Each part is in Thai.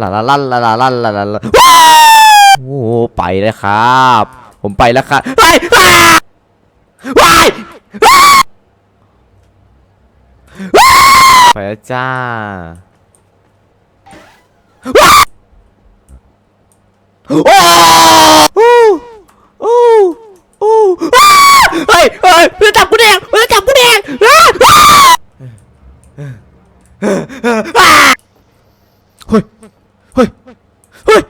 ลาลาลันลาลาลันลาลว้าวโอ้ไปแล้วครับ ผมไปแล้วครับไปไปไปแล้วจ้าโอ้โอ้โอ้โอ้ยเแดงมันจับกูแดงเฮ้ย ฮ้ย เฮ้ย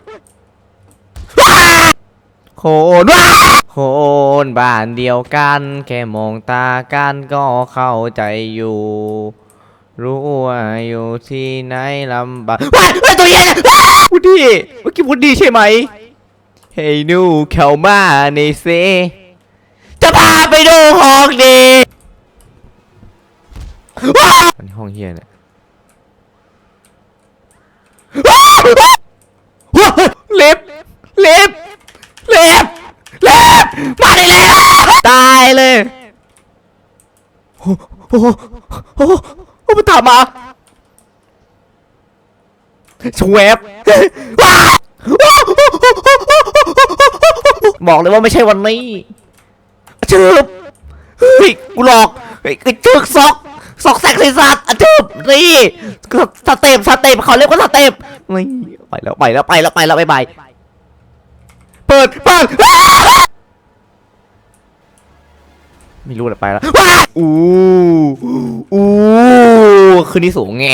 โคนว้าโคนบ้านเดียวกัน แค่มองตากันก็เข้าใจอยู่ รู้ว่าอยู่ที่ไหนลำบากว้ายตัวเหี้ย็นวูดดี้เมื่อกี้วูดดี้ใช่ไหมเฮ้ยหนูเข้ามาในเซจะพาไปดูห้องดีว้าวอันห้องเฮียเนี่ย ลิฟลิฟลิฟลิฟมาดิลิฟตายเลยโอ้โหโอ้โหโอ้มันตามาชวบว้าบอกเลยว่าไม่ใช่วันนี้จืบเฮ้ยกูหลอกไอ้จึบซอกซอกแซกไซสัตอ่จืบนี่สเต็ปสเต็ปเขาเรียกว่าสเต็ป ไม่ไปแล้วไปแล้วไปแล้วไปแล้วบายบเปิดเปิดไม่รู้ละไปแล้วอู้อู้คืนนี้สูงไง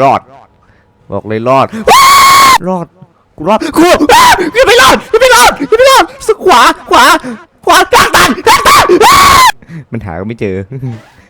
รอด บอกเลยรอด รอดกูรอดกูยังไม่รอดยังไม่รอดยังไม่รอดสขวาขวาขวากลางตันกลางตันมันหาก็ไม่เจอ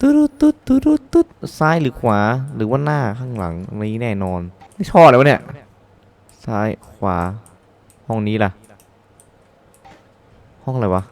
ตุ๊ดตุ๊ดตุ๊ดตุ๊ดซ้ายหรือขวาหรือว่าหน้าข้างหลังนี้แน่นอนไม่ชอบเลยวะเนี่ย ซ้ายขวา ห้องนี้ล่ะ ห้องอะไรวะ